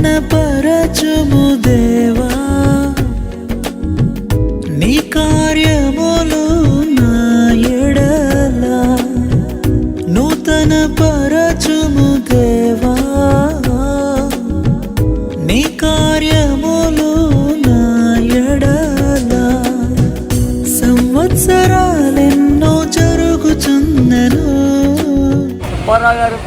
ఘనపరచుము దేవా. నీ కార్యములు నా ఎడల నూతన పరచుము దేవా. నీ కార్యములు నా ఎడల సంవత్సరాలెన్నో జరుగుచున్నను గారు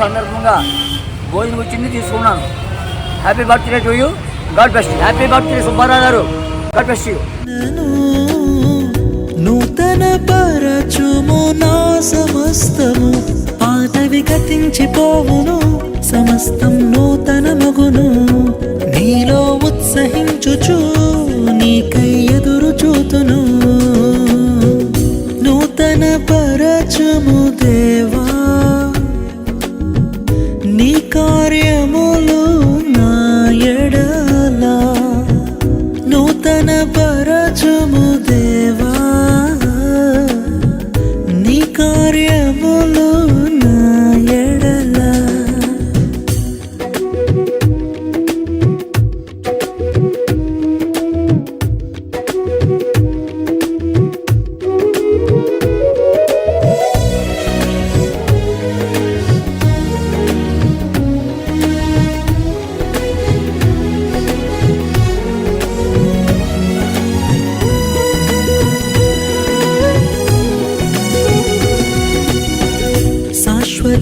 సందర్భంగా భోజనం వచ్చింది తీసుకున్నాను. Happy birthday to you God best happy birthday Subbarao గారు. గాడ్ బెస్ట్ యూ నూతన పరచుము నా సమస్తము. పాతవి గతించిపోవును సమస్తం నూతన మగును నీలో ఉత్సహించుచు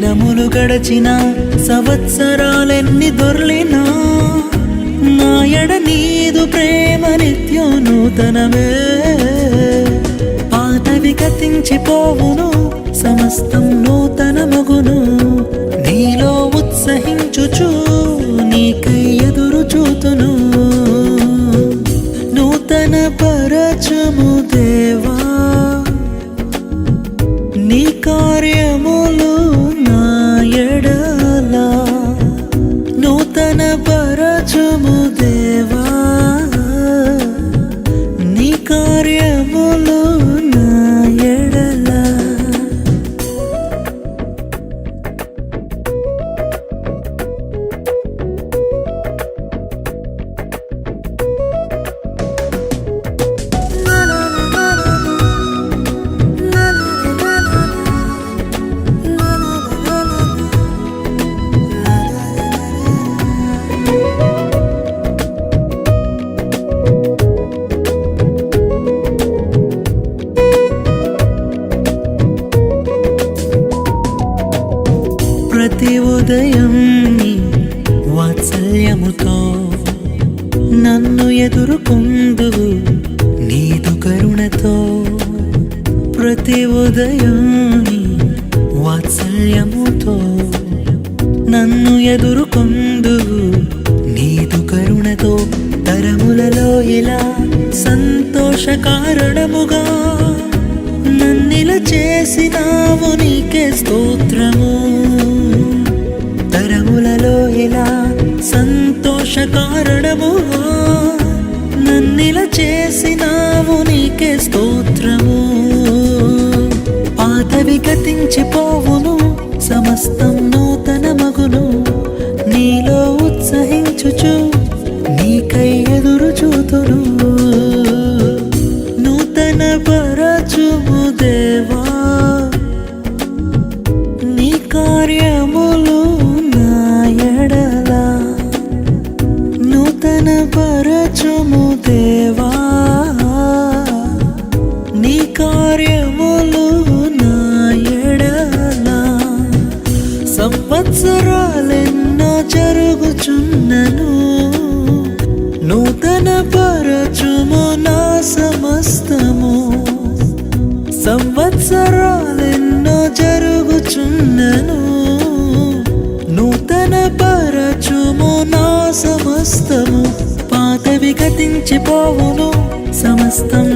దినములు గడచిన సంవత్సరాలెన్ని దొర్లినా నాయడ నీదు ప్రేమ నిత్యం నూతనమే. పాతవి కతించిపోవును సమస్తం నూతన మగును నీలో ఉత్సహించుచు నీకై ఎదురు చూతును. నూతన పరచము దేవా పరచము హృదయం నీ వాత్సల్యముతో నన్ను ఎదుర్కొందువు నీదు కరుణతో. ప్రతి ఉదయం నీ వాత్సల్యముతో నన్ను ఎదుర్కొందువు నీదు కరుణతో. తరములలో ఇలా సంతోష కారణముగా నన్నిల చేసినావు నీకే స్తోత్రము. చేసేలా సంతోష కారణము నన్నిల చేసినావు నీకే స్తోత్రము. పాతవి గతించిపోవును సమస్తం నూతన మగును నీలో ఉత్సహించుచు నీకై ఎదురు చూతును. నూతన పరచుము దేవా నూతన పరచుము దేవా. నీ కార్యములు నా ఎడలా. సంవత్సరాలెన్నో జరుగుచున్నను. నూతన పరచుము నా సమస్తము. సంవత్సరాలెన్నో జరుగుచున్నను. సమస్తము పాతవి గతించిపోవును సమస్తం